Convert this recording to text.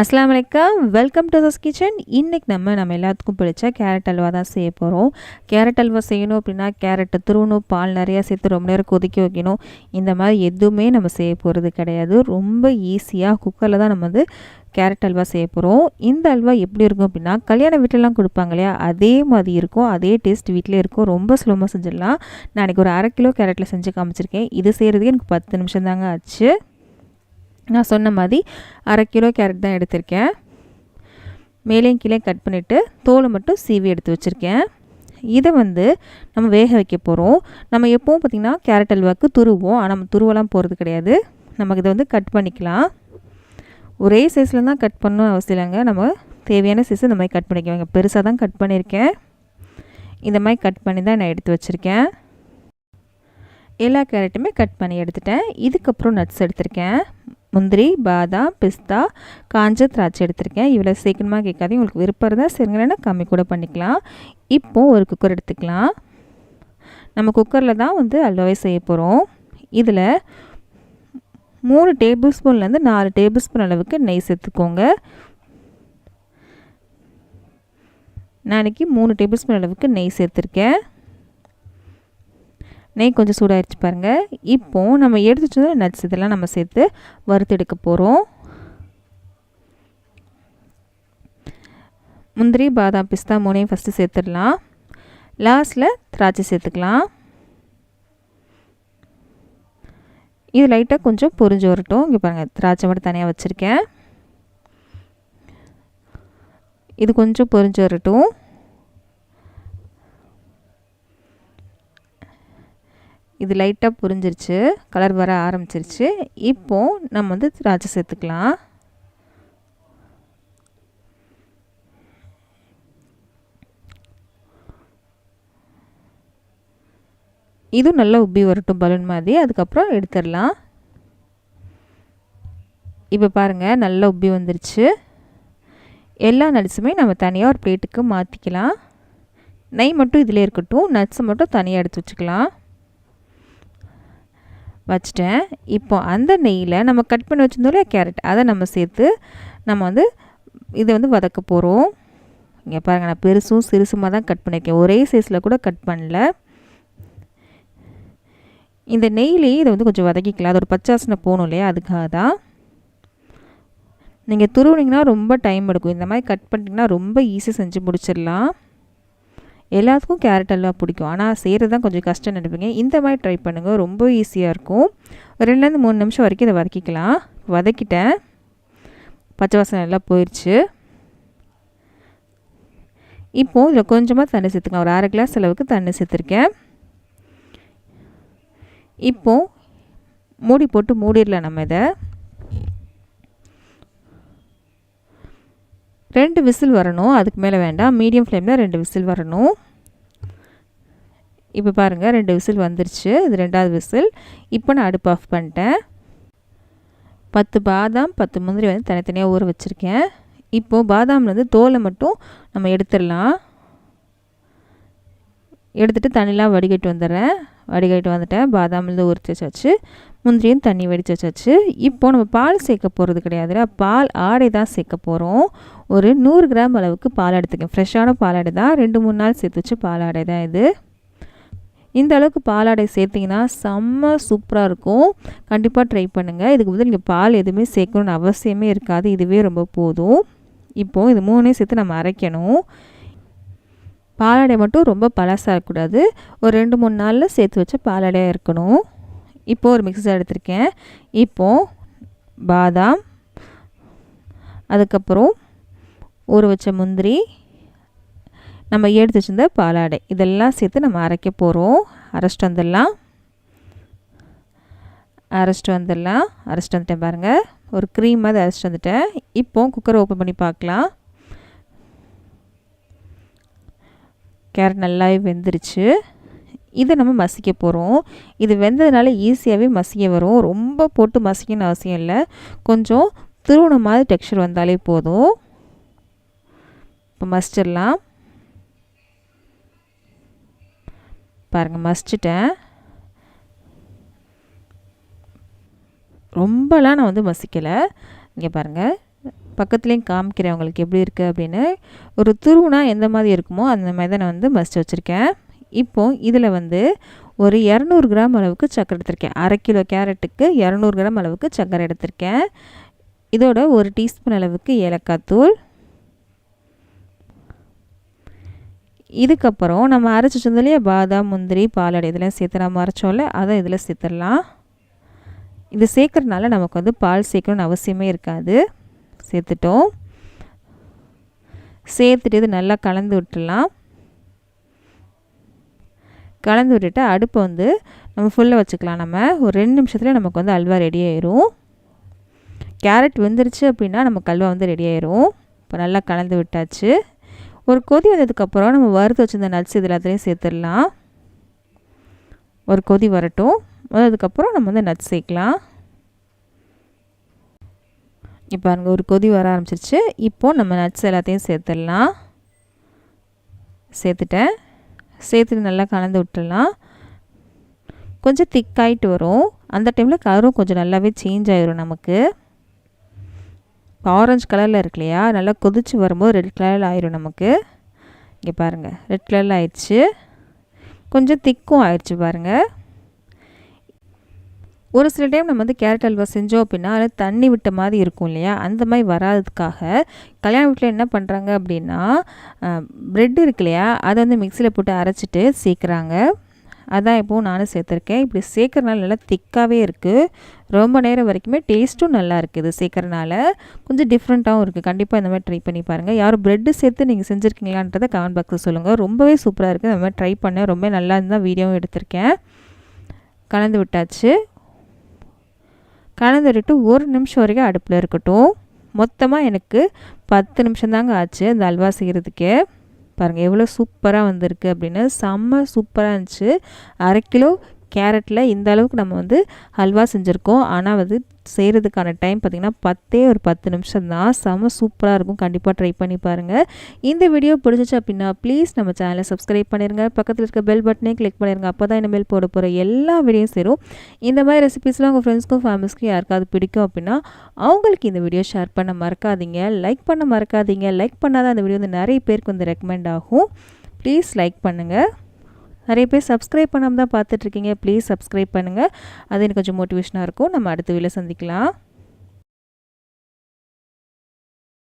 அஸ்லாம் வலைக்கம். Welcome to thus kitchen இன்றைக்கி நம்ம நம்ம எல்லாத்துக்கும் பிடிச்ச கேரட் அல்வா தான் செய்ய போகிறோம் கேரட் அல்வா செய்யணும் அப்படின்னா கேரட்டை துருவணும் பால் நிறையா சேர்த்து ரொம்ப நேரம் கொதிக்க வைக்கணும். இந்த மாதிரி எதுவுமே நம்ம செய்ய போகிறது கிடையாது. ரொம்ப ஈஸியாக குக்கரில் தான் நம்ம வந்து கேரட் அல்வா செய்ய போகிறோம் இந்த அல்வா எப்படி இருக்கும் அப்படின்னா கல்யாண வீட்டிலலாம் கொடுப்பாங்க இல்லையா? அதே மாதிரி இருக்கும். அதே டேஸ்ட் வீட்டிலே இருக்கும். ரொம்ப ஸ்லோமாக செஞ்சிடலாம். நான் இன்றைக்கி ஒரு அரை கிலோ கேரட்டில் செஞ்சு காமிச்சிருக்கேன். இது செய்கிறதுக்கு எனக்கு பத்து நிமிஷம் தாங்க ஆச்சு. நான் சொன்ன மாதிரி அரை கிலோ கேரட் தான் எடுத்திருக்கேன். மேலேயும் கீழே கட் பண்ணிவிட்டு தோலை மட்டும் சீவி எடுத்து வச்சுருக்கேன். இதை வந்து நம்ம வேக வைக்க போகிறோம் நம்ம எப்போவும் பார்த்திங்கன்னா கேரட் அல்வாவுக்கு துருவோம். ஆனால் நம்ம துருவெல்லாம் போகிறது கிடையாது. நமக்கு இதை வந்து கட் பண்ணிக்கலாம். ஒரே சைஸில் தான் கட் பண்ணணும் அவசியம் இல்லைங்க. நம்ம தேவையான சைஸ் இந்த மாதிரி கட் பண்ணிக்குவாங்க பெருசாக தான் கட் பண்ணியிருக்கேன். இந்த மாதிரி கட் பண்ணி தான் நான் எடுத்து வச்சுருக்கேன். எல்லா கேரட்டுமே கட் பண்ணி எடுத்துட்டேன். இதுக்கப்புறம் நட்ஸ் எடுத்திருக்கேன். முந்திரி பாதாம் பிஸ்தா காஞ்ச திராட்சை எடுத்திருக்கேன். இவ்வளோ சீக்கிரமாக கேட்காது உங்களுக்கு விருப்பம் இருந்தால் சரிங்களா கம்மி கூட பண்ணிக்கலாம். இப்போது ஒரு குக்கர் எடுத்துக்கலாம். நம்ம குக்கரில் தான் வந்து அல்வாவே செய்ய போகிறோம் இதில் மூணு டேபிள் ஸ்பூன்லேருந்து நாலு டேபிள் ஸ்பூன் அளவுக்கு நெய் சேர்த்துக்கோங்க. நாளைக்கு மூணு டேபிள் ஸ்பூன் அளவுக்கு நெய் சேர்த்துருக்கேன். நெய் கொஞ்சம் சூடாகிடுச்சு பாருங்கள் இப்போது நம்ம எடுத்துட்டு நட்ஸ் இதெல்லாம் நம்ம சேர்த்து வறுத்து எடுக்க போகிறோம் முந்திரி பாதாம் பிஸ்தா மூணையும் ஃபஸ்ட்டு சேர்த்துடலாம். லாஸ்ட்டில் திராட்சை சேர்த்துக்கலாம். இது லைட்டாக கொஞ்சம் பொரிஞ்சு வரட்டும். இங்கே பாருங்கள் திராட்சை மட்டும் தனியாக வச்சுருக்கேன். இது கொஞ்சம் பொரிஞ்சு வரட்டும். இது லைட்டாக புரிஞ்சிருச்சு. கலர் வர ஆரம்பிச்சிருச்சு. இப்போது நம்ம வந்து திராட்சை சேர்த்துக்கலாம். இதுவும் நல்லா உப்பி வரட்டும் பலூன் மாதிரி. அதுக்கப்புறம் எடுத்துடலாம். இப்போ பாருங்கள் நல்லா உப்பி வந்துருச்சு. எல்லா நட்ஸுமே நம்ம தனியாக ஒரு பிளேட்டுக்கு மாற்றிக்கலாம் நெய் மட்டும் இதிலே இருக்கட்டும். நட்ஸை மட்டும் தனியாக எடுத்து வச்சுக்கலாம். வச்சுட்டேன். இப்போ அந்த நெய்யில் நம்ம கட் பண்ணி வச்சுருந்தோம் கேரட். அதை நம்ம சேர்த்து நம்ம வந்து இதை வந்து வதக்க போகிறோம் இங்கே பாருங்கள் நான் பெருசும் சிறுசுமாக தான் கட் பண்ணியிருக்கேன் ஒரே சைஸில் கூட கட் பண்ணல. இந்த நெய்லேயே இதை வந்து கொஞ்சம் வதக்கிக்கலாம். அது ஒரு பச்சாசனை போகணும் இல்லையா அதுக்காக தான். நீங்கள் துருவினீங்கன்னா ரொம்ப டைம் எடுக்கும். இந்த மாதிரி கட் பண்ணிட்டிங்கன்னா ரொம்ப ஈஸியாக செஞ்சு முடிச்சிடலாம். எல்லாத்துக்கும் கேரட் அல்வா பிடிக்கும். ஆனால் செய்கிறது தான் கொஞ்சம் கஷ்டம் நினைப்பீங்க. இந்த மாதிரி ட்ரை பண்ணுங்கள் ரொம்ப ஈஸியாக இருக்கும். ரெண்டுலேருந்து மூணு நிமிஷம் வரைக்கும் இதை வதக்கிக்கலாம். வதக்கிட்டேன். பச்சை வாசனை எல்லாம் போயிடுச்சு இப்போது இதில் கொஞ்சமாக தண்ணி சேர்த்துக்கலாம். ஒரு அரை கிளாஸ் அளவுக்கு தண்ணி சேர்த்துருக்கேன். இப்போது மூடி போட்டு மூடிடலாம் நம்ம இதை. ரெண்டு விசில் வரணும். அதுக்கு மேலே வேண்டாம். மீடியம் ஃப்ளேமில் ரெண்டு விசில் வரணும். இப்போ பாருங்கள் ரெண்டு விசில் வந்துருச்சு. இது ரெண்டாவது விசில். இப்போ நான் அடுப்பு ஆஃப் பண்ணிட்டேன். பத்து பாதாம் பத்து முந்திரி வந்து தனித்தனியாக ஊற வச்சுருக்கேன். இப்போது பாதாம்லேருந்து தோலை மட்டும் நம்ம எடுத்துடலாம். எடுத்துகிட்டு தண்ணிலாம் வடிகட்டி வந்துடுறேன். வடிகட்டி வந்துட்டேன் பாதாம்லேருந்து உரிச்சு வச்சாச்சு. முந்திரியும் தண்ணி வடித்து வச்சாச்சு. இப்போ நம்ம பால் சேர்க்க போகிறது கிடையாதுல பால் ஆடை தான் சேர்க்க போகிறோம் ஒரு நூறு கிராம் அளவுக்கு பால் எடுத்துக்கேன். ஃப்ரெஷ்ஷான பாலாடை தான். ரெண்டு மூணு நாள் சேர்த்து வச்சு பாலாடை தான் இது. இந்த அளவுக்கு பாலாடை சேர்த்திங்கன்னா செம்ம சூப்பராக இருக்கும். கண்டிப்பாக ட்ரை பண்ணுங்கள் இதுக்கு வந்து நீங்கள் பால் எதுவுமே சேர்க்கணுன்னு அவசியமே இருக்காது. இதுவே ரொம்ப போதும். இப்போது இது மூணையும் சேர்த்து நம்ம அரைக்கணும். பாலாடை மட்டும் ரொம்ப பழசாக இருக்கக்கூடாது. ஒரு ரெண்டு மூணு நாளில் சேர்த்து வச்ச பாலாடையாக இருக்கணும். இப்போது ஒரு மிக்சர் எடுத்திருக்கேன். இப்போது பாதாம் அதுக்கப்புறம் ஊற வச்ச முந்திரி நம்ம எடுத்து வச்சிருந்த பாலாடை. இதெல்லாம் சேர்த்து நம்ம அரைக்க போகிறோம் அரைச்சிட்டு வந்துடலாம். அரைச்சிட்டு வந்துடலாம். அரைச்சிட்டு வந்துட்டேன் பாருங்கள் ஒரு க்ரீம் மாதிரி அரைச்சிட்டு வந்துட்டேன். இப்போது குக்கரை ஓப்பன் பண்ணி பார்க்கலாம். கேரட் நல்லாவே வெந்துருச்சு. இதை நம்ம மசிக்க போகிறோம் இது வெந்ததுனால ஈஸியாகவே மசிக்க வரும். ரொம்ப போட்டு மசிக்கணும்னு அவசியம் இல்லை. கொஞ்சம் திருவண்ண மாதிரி டெக்ஸ்சர் வந்தாலே போதும். இப்போ மசிச்சிடலாம். பாருங்கள் மசிச்சிட்டேன். ரொம்பலாம் நான் வந்து மசிக்கலை. இங்கே பாருங்கள் பக்கத்துலேயும் காமிக்கிறேன் உங்களுக்கு எப்படி இருக்குது அப்படின்னு. ஒரு துருவுனா எந்த மாதிரி இருக்குமோ அந்த மாதிரி தான் நான் வந்து மஸ்ட் வச்சுருக்கேன். இப்போ இதில் வந்து ஒரு இரநூறு கிராம் அளவுக்கு சக்கரை எடுத்திருக்கேன். அரை கிலோ கேரட்டுக்கு இரநூறு கிராம் அளவுக்கு சக்கரை எடுத்திருக்கேன். இதோட ஒரு டீஸ்பூன் அளவுக்கு ஏலக்காய் தூள். இதுக்கப்புறம் நம்ம அரைச்சி வச்சிருந்தோம் பாதாம் முந்திரி பாலாடை இதெல்லாம் சேர்த்து நம்ம அரைச்சோம்ல அதை இதில் சேர்த்துடலாம். இது சேர்க்குறதுனால நமக்கு வந்து பால் சேர்க்கணும்னு அவசியமே இருக்காது. சேர்த்துட்டோம். சேர்த்துட்டு இது நல்லா கலந்து விட்டுடலாம். கலந்து விட்டுட்டு அடுப்பை வந்து நம்ம ஃபுல்லாக வச்சுக்கலாம். நம்ம ஒரு ரெண்டு நிமிஷத்தில் நமக்கு வந்து அல்வா ரெடி ஆயிரும். கேரட் வெந்துருச்சு அப்படின்னா நமக்கு அல்வா வந்து ரெடி ஆயிரும். இப்போ நல்லா கலந்து விட்டாச்சு. ஒரு கொதி வந்ததுக்கப்புறம் நம்ம வறுத்து வச்சுருந்த நட்ஸ் இது எல்லாத்துலேயும் சேர்த்துடலாம். ஒரு கொதி வரட்டும். வந்ததுக்கப்புறம் நம்ம வந்து நட்ஸ் சேர்க்கலாம். இப்போ அங்கே ஒரு கொதி வர ஆரம்பிச்சிருச்சு. இப்போது நம்ம நட்ஸ் எல்லாத்தையும் சேர்த்துடலாம். சேர்த்துட்டேன். சேர்த்துட்டு நல்லா கலந்து விட்டுடலாம். கொஞ்சம் திக்காயிட்டு வரும். அந்த டைமில் கலரும் கொஞ்சம் நல்லாவே சேஞ்ச் ஆகிரும் நமக்கு. ஆரஞ்சு கலரில் இருக்கு இல்லையா? நல்லா கொதிச்சு வரும்போது ரெட் கலரில் ஆயிரும் நமக்கு. இங்கே பாருங்கள் ரெட் கலரில் ஆயிடுச்சு. கொஞ்சம் திக்கும் ஆயிடுச்சு பாருங்கள் ஒரு சில டைம் நம்ம வந்து கேரட் அல்வா செஞ்சோம் அப்படின்னா அதில் தண்ணி விட்ட மாதிரி இருக்கும் இல்லையா? அந்த மாதிரி வராததுக்காக கல்யாண வீட்டில் என்ன பண்ணுறாங்க அப்படின்னா ப்ரெட் இருக்கு இல்லையா? அதை வந்து மிக்சியில் போட்டு அரைச்சிட்டு சேர்க்குறாங்க. அதான் இப்போது நானும் சேர்த்துருக்கேன். இப்படி சேர்க்குறனால நல்லா திக்காகவே இருக்குது ரொம்ப நேரம் வரைக்குமே டேஸ்ட்டும் நல்லா இருக்குது சேர்க்குறனால கொஞ்சம் டிஃப்ரெண்ட்டாகவும் இருக்குது கண்டிப்பாக இந்த மாதிரி ட்ரை பண்ணி பாருங்கள் யாரும் ப்ரெட்டு சேர்த்து நீங்கள் செஞ்சுருக்கீங்களான்றதை கமெண்ட் பாக்ஸில் சொல்லுங்கள் ரொம்பவே சூப்பராக இருக்குது இந்த மாதிரி ட்ரை பண்ணேன். ரொம்ப நல்லா இருந்தால் வீடியோவும் எடுத்திருக்கேன். கலந்து விட்டாச்சு. கலந்துட்டு ஒரு நிமிஷம் வரைக்கும் அடுப்பில் இருக்கட்டும். மொத்தமாக எனக்கு பத்து நிமிஷம் தாங்க ஆச்சு அந்த அல்வா செய்கிறதுக்கே பாருங்கள் எவ்வளோ சூப்பராக வந்திருக்கு அப்படின்னு. செம்ம சூப்பராக இருந்துச்சு. அரை கிலோ கேரட்டில் இந்த அளவுக்கு நம்ம வந்து ஹல்வா செஞ்சுருக்கோம். ஆனால் வந்து செய்கிறதுக்கான டைம் பார்த்திங்கன்னா பத்தே ஒரு பத்து நிமிஷம் தான். செம சூப்பராக இருக்கும். கண்டிப்பாக ட்ரை பண்ணி பாருங்கள் இந்த வீடியோ பிடிச்சிச்சு அப்படின்னா ப்ளீஸ் நம்ம சேனலை சப்ஸ்கிரைப் பண்ணிடுங்க பக்கத்தில் இருக்க பெல் பட்டனே கிளிக் பண்ணிடுங்க அப்போ தான் இனிமேல் போட போகிற எல்லா வீடியோ சேரும். இந்த மாதிரி ரெசிபிஸ்லாம் உங்கள் ஃப்ரெண்ட்ஸ்க்கும் ஃபேமிலிஸ்க்கும் யாருக்காவது பிடிக்கும் அப்படின்னா அவங்களுக்கு இந்த வீடியோ ஷேர் பண்ண மறக்காதீங்க. லைக் பண்ண மறக்காதீங்க. லைக் பண்ணாதான் அந்த வீடியோ வந்து நிறைய பேருக்கு வந்து ரெக்கமெண்ட் ஆகும். ப்ளீஸ் லைக் பண்ணுங்கள் நிறைய பேர் சப்ஸ்கிரைப் பண்ணாமல் தான் பார்த்துட்ருக்கீங்க ப்ளீஸ் சப்ஸ்கிரைப் பண்ணுங்கள் அது எனக்கு கொஞ்சம் மோட்டிவேஷனாக இருக்கும். நம்ம அடுத்த வீடியோ சந்திக்கலாம்.